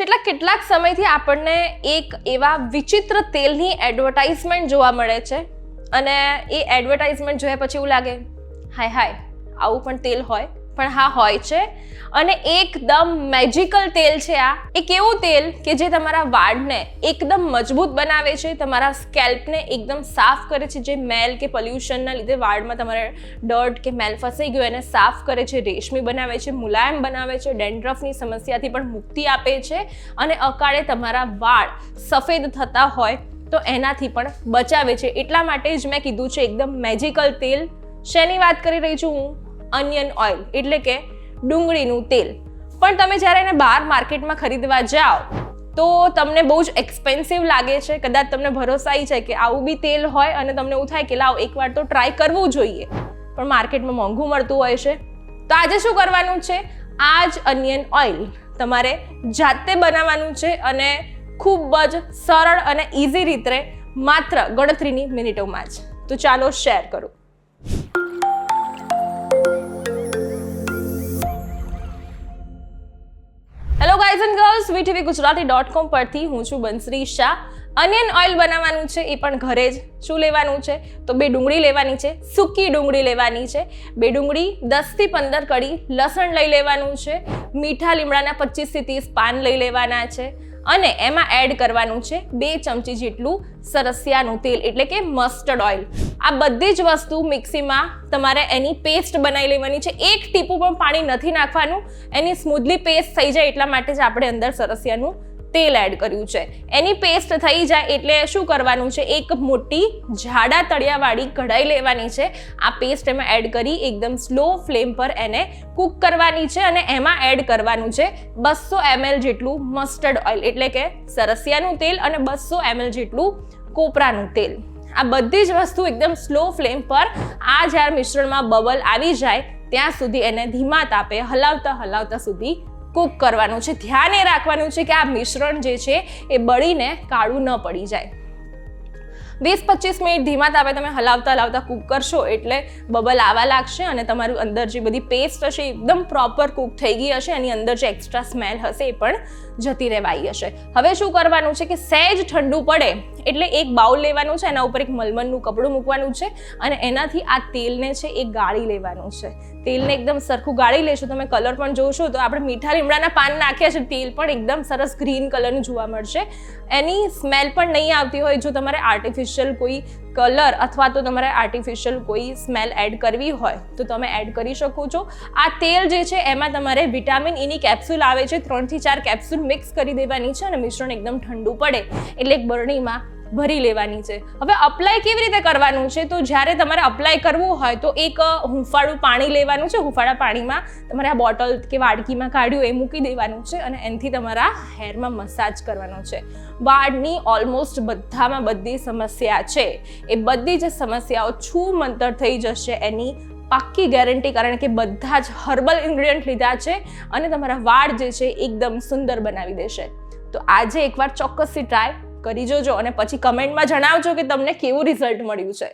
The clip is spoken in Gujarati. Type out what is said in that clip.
છેલ્લા કેટલાક સમયથી આપણને એક એવા વિચિત્ર તેલની એડવર્ટાઇઝમેન્ટ જોવા મળે છે. અને એ એડવર્ટાઇઝમેન્ટ જોયા પછી એવું લાગે, હાય હાય, આવું પણ તેલ હોય. પણ હા હોય છે. અને એકદમ મેજિકલ તેલ છે આ. એક એવું તેલ કે જે તમારા વાળને એકદમ મજબૂત બનાવે છે. તમારા સ્કેલ્પને એકદમ સાફ કરે છે. જે મેલ કે પોલ્યુશનના લીધે વાળમાં તમારે ડર્ટ કે મેલ ફસાઈ ગયો એને સાફ કરે છે. રેશમી બનાવે છે, મુલાયમ બનાવે છે, ડેન્ડ્રફની સમસ્યાથી પણ મુક્તિ આપે છે. અને અકાળે તમારા વાળ સફેદ થતા હોય તો એનાથી પણ બચાવે છે. એટલા માટે જ મેં કીધું છે, એકદમ મેજિકલ તેલ. શેની વાત કરી રહી છું હું? અનિયન ઓઇલ એટલે કે ડુંગળીનું તેલ. પણ તમે જ્યારે એને બહાર માર્કેટમાં ખરીદવા જાઓ, તો તમને બહુ જ એક્સપેન્સિવ લાગે છે. કદાચ તમને ભરોસા છે કે આવું બી તેલ હોય અને તમને એવું થાય કે લાવ, એકવાર તો ટ્રાય કરવું જોઈએ. પણ માર્કેટમાં મોંઘું મળતું હોય છે. તો આજે શું કરવાનું છે? આ જ અનિયન ઓઇલ તમારે જાતે બનાવવાનું છે અને ખૂબ જ સરળ અને ઇઝી રીતે માત્ર ગણતરીની મિનિટોમાં જ. તો ચાલો શેર કરું. Guys and girls VTV Gujarati dot com પરથી હું છું બંસરી શાહ. અનિયન ઓઇલ બનાવવાનું છે, એ પણ ઘરે જ. શું લેવાનું છે? તો બે ડુંગળી લેવાની છે, સૂકી ડુંગળી લેવાની છે. બે ડુંગળી દસથી પંદર કડી લસણ લઈ લેવાનું છે. મીઠા લીમડાના પચીસથી ત્રીસ પાન લઈ લેવાના છે. અને એમાં એડ કરવાનું છે બે ચમચી જેટલું સરસિયાનું તેલ, એટલે કે મસ્ટર્ડ ઓઇલ આ બધી જ વસ્તુ મિક્સીમાં તમારે એની પેસ્ટ બનાવી લેવાની છે. એક ટીપું પણ પાણી નથી નાખવાનું. એની સ્મૂધલી પેસ્ટ થઈ જાય એટલા માટે જ આપણે અંદર સરસિયાનું તેલ એડ કર્યું છે. એની પેસ્ટ થઈ જાય એટલે શું કરવાનું છે? એક મોટી જાડા તળિયાવાળી કઢાઈ લેવાની છે. આ પેસ્ટ એમાં એડ કરી એકદમ સ્લો ફ્લેમ પર એને કૂક કરવાની છે અને એમાં એડ કરવાનું છે બસો એમએલ જેટલું મસ્ટર્ડ ઓઇલ એટલે કે સરસિયાનું તેલ અને બસો એમએલ જેટલું કોપરાનું તેલ. આ બધી જ વસ્તુ એકદમ સ્લો ફ્લેમ પર આ જ્યારે મિશ્રણમાં બબલ આવી જાય, ત્યાં સુધી એને ધીમા તાપે હલાવતા હલાવતા સુધી કૂક કરવાનું છે. ધ્યાન એ રાખવાનું છે કે આ મિશ્રણ જે છે એ બળીને કાળું ન પડી જાય. વીસ પચીસ મિનિટ ધીમા તાપે તમે હલાવતા હલાવતા કૂક કરશો એટલે બબલ આવવા લાગશે અને તમારું અંદર જે બધી પેસ્ટ હશે એકદમ પ્રોપર કૂક થઈ ગઈ હશે, એની અંદર જે એક્સ્ટ્રા સ્મેલ હશે એ પણ જતી રહેવાઈ હશે. હવે શું કરવાનું છે કે સહેજ ઠંડુ પડે એટલે એક બાઉલ લેવાનું છે, એના ઉપર એક મલમલનું કપડું મૂકવાનું છે અને એનાથી આ તેલને છે એ ગાળી લેવાનું છે. તેલને એકદમ સરખું ગાળી લેશો, તમે કલર પણ જોશો, તો આપણે મીઠા લીમડાના પાન નાખ્યા છે, તેલ પણ એકદમ સરસ ગ્રીન કલરનું જોવા મળશે. એની સ્મેલ પણ નહીં આવતી હોય, જો તમારે આર્ટિફિશિયલ કોઈ કલર અથવા તો તમારે આર્ટિફિશિયલ કોઈ સ્મેલ એડ કરવી હોય, તો તમે એડ કરી શકો છો. આ તેલ જે છે, એમાં તમારે વિટામિન ઈની કેપ્સ્યુલ આવે છે, ત્રણથી ચાર કેપ્સ્યુલ મિક્સ કરી દેવાની છે અને મિશ્રણ એકદમ ઠંડુ પડે. એટલે બરણીમાં ભરી લેવાની છે. હવે અપ્લાય કેવી રીતે કરવાનું છે? તો જ્યારે તમારે અપ્લાય કરવું હોય તો એક હુંફાળું પાણી લેવાનું છે. હુંફાળા પાણીમાં તમારે આ બોટલ કે વાડકીમાં કાઢ્યું એ મૂકી દેવાનું છે અને એનાથી તમારા હેરમાં મસાજ કરવાનો છે. વાળની ઓલમોસ્ટ બધામાં બધી સમસ્યા છે. એ બધી જ સમસ્યાઓ છૂ મંતર થઈ જશે એની પાક્કી ગેરંટી કારણ કે બધા જ હર્બલ ઇન્ગ્રેડિયન્ટ લીધા છે અને તમારા વાળ જે છે એકદમ સુંદર બનાવી દેશે. તો આજે એકવાર ચોક્કસથી ટ્રાય કરી જોજો અને પછી કમેન્ટમાં જણાવજો કે તમને કેવું રિઝલ્ટ મળ્યું છે.